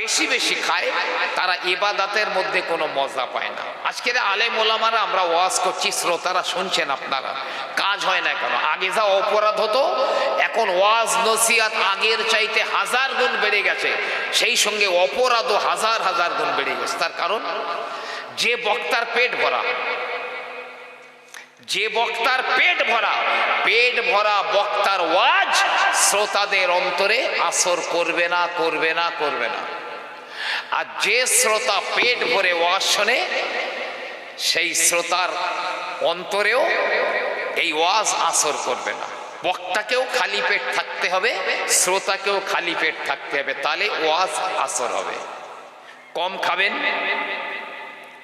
বেশি বেশি খায়, তারা ইবাদাতের মধ্যে কোনো মজা পায় না। আজকের আলেম ওলামারা আমরা ওয়াজ করছি, শ্রোতারা শুনছেন আপনারা। কাজ হয় না কেন? আগে যা অপরাধ হতো, এখন ওয়াজ নসিয়াত আগের চাইতে হাজার গুণ বেড়ে গেছে। সেই সঙ্গে অপরাধও হাজার হাজার গুণ বেড়ে গেছে। তার কারণ, যে বক্তার পেট ভরা, যে বক্তার পেট ভরা পেট ভরা বক্তার ওয়াজ শ্রোতাদের অন্তরে আসর করবে না করবে না করবে না। আর যে শ্রোতা পেট ভরে ওয়াজ শোনে, সেই শ্রোতার অন্তরেও এই ওয়াজ আসর করবে না। বক্তাকেও খালি পেট থাকতে হবে, শ্রোতাকেও খালি পেট থাকতে হবে, তাহলে ওয়াজ আসর হবে। কম খাবেন,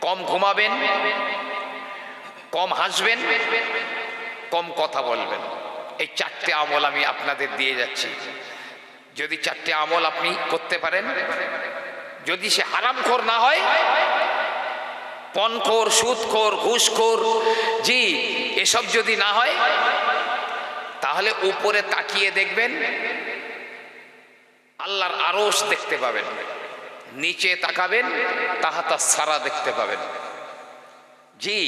কম ঘুমাবেন, কম হাসবেন, কম কথা বলবেন। এই চারটে আমল আমি আপনাদের দিয়ে যাচ্ছি। যদি চারটে আমল আপনি করতে পারেন যদি সে হারামখোর না হয় পনখোর সুদখোর, ঘুষখোর, জি, এসব যদি না হয়, তাহলে উপরে তাকিয়ে দেখবেন আল্লাহর আরস দেখতে পাবেন, নিচে তাকাবেন, তাহাতা সারা দেখতে পাবেন। জি,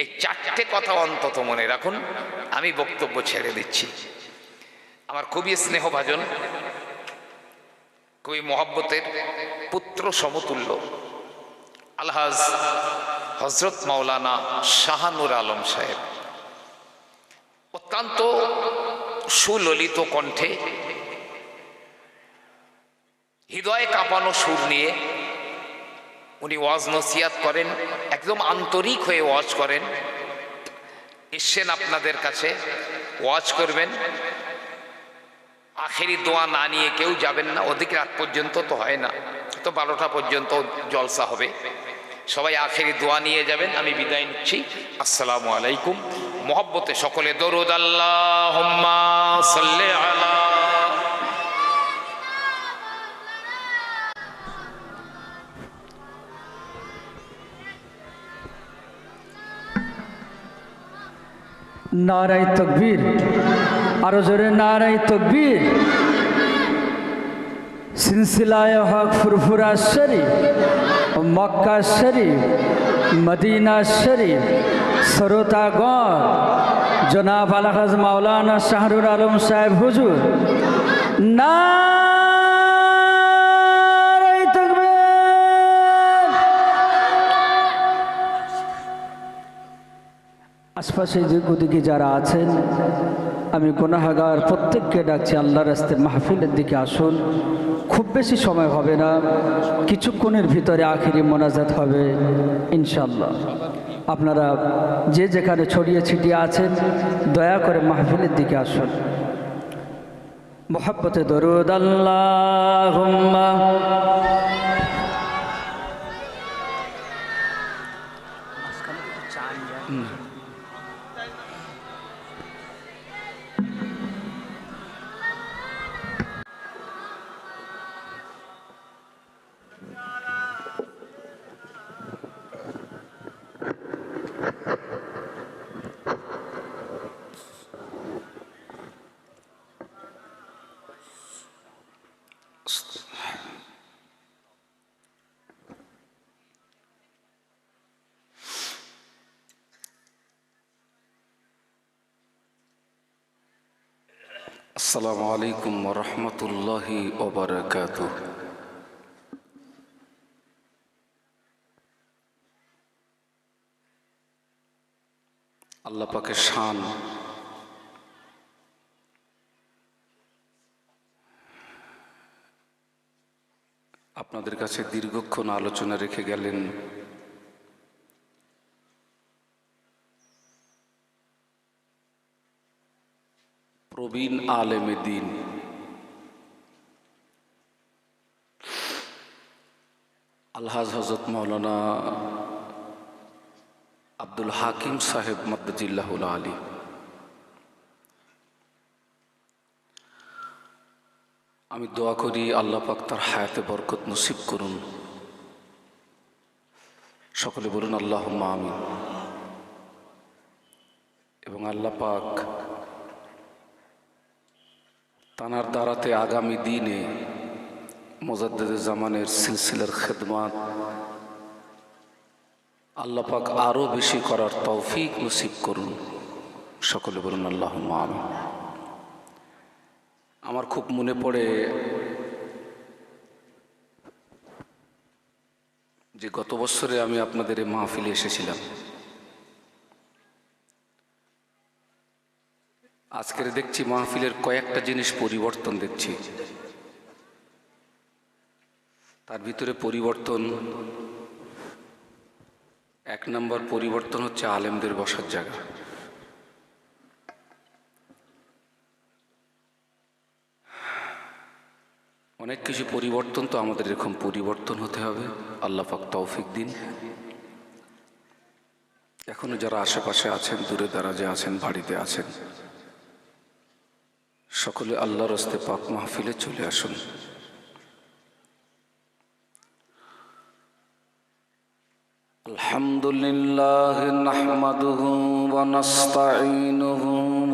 এই চারটে কথা অন্তত মনে রাখুন, আমি বক্তব্য ছেড়ে দিচ্ছি। আমার খুবই স্নেহভাজন খুবই মহব্বতের পুত্র সমতুল্য। আলহাজ হজরত মাওলানা শাহানুর আলম সাহেব। অত্যন্ত সুললিত কণ্ঠে হৃদয়ে কাঁপানো সুর নিয়ে উনি ওয়াজ নসিয়াত করেন, একদম আন্তরিক হয়ে ওয়াজ করেন। এসছেন আপনাদের কাছে, ওয়াজ করবেন। আখেরি দোয়া না নিয়ে কেউ যাবেন না। ওদিক রাত পর্যন্ত তো হয় না। তো বারোটা পর্যন্ত জলসা হবে। সবাই আখেরি দোয়া নিয়ে যাবেন। আমি বিদায় নিচ্ছি। আসসালামু আলাইকুম। মোহব্বতে সকলে দরুদ আল্লাহ নারাই তকবীর। আরও জোরে নারাই তকবীর। সিলসিলায় হক ফুরফুরা শরীফ, মক্কা শরীফ, মদিনা শরীফ সরোতাগঞ্জ জনাব আলহাজ মাওলানা শাহরুর আলম সাহেব হুজুর নারাই আশপাশে যে দিকে যারা আছেন, আমি গুনাহাগার প্রত্যেককে ডাকছি, আল্লাহর রাস্তে মাহফিলের দিকে আসুন। খুব বেশি সময় হবে না, কিছুক্ষণের ভিতরে আখিরি মোনাজাত হবে ইনশাল্লাহ আপনারা যে যেখানে ছড়িয়ে ছিটিয়ে আছেন, দয়া করে মাহফিলের দিকে আসুন। মোহাব্বতে দরুদ আল্লাহ আসসালামু আলাইকুম রহমতুল্লাহি ওবরাকাত আল্লাহ পাকের শান। আপনাদের কাছে দীর্ঘক্ষণ আলোচনা রেখে গেলেন। প্রবীণ আলেমে দিন। আলহাজ হজরত মৌলানা আব্দুল হাকিম সাহেব মদ্দাজিল্লাহুল আলী। আমি দোয়া করি আল্লাহ পাক তার হায়াতে বরকত নসিব করুন। সকলে বলুন আল্লাহ আমিন। এবং আল্লাহ পাক তানার দ্বারাতে আগামী দিনে জামানের সিলসিলার খেদমাত আল্লাহ পাক আরও বেশি করার তৌফিক নসিব করুন। সকলে বলুন আল্লাহ আমি আমার খুব মনে পড়ে যে গত বছরে আমি আপনাদের এই মাহফিলে এসেছিলাম। আজকের দেখছি, মাহফিলের কয়েকটা জিনিস পরিবর্তন দেখছি। তার ভিতরে পরিবর্তন, এক নম্বর পরিবর্তন হচ্ছে আলেমদের বসার জায়গা। অনেক কিছু পরিবর্তন তো আমাদের এরকম পরিবর্তন হতে হবে। আল্লাহ পাক তৌফিক দিন। এখনও যারা আশেপাশে আছেন, দূরে দারাজে আছেন, বাড়িতে আছেন সকলে আল্লাহর রস্তে পাক মাহফিলে চলে আসুন الحمد لله نحمده ونستعينه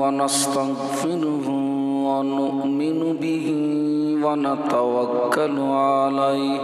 ونستغفره ونؤمن به ونتوكل عليه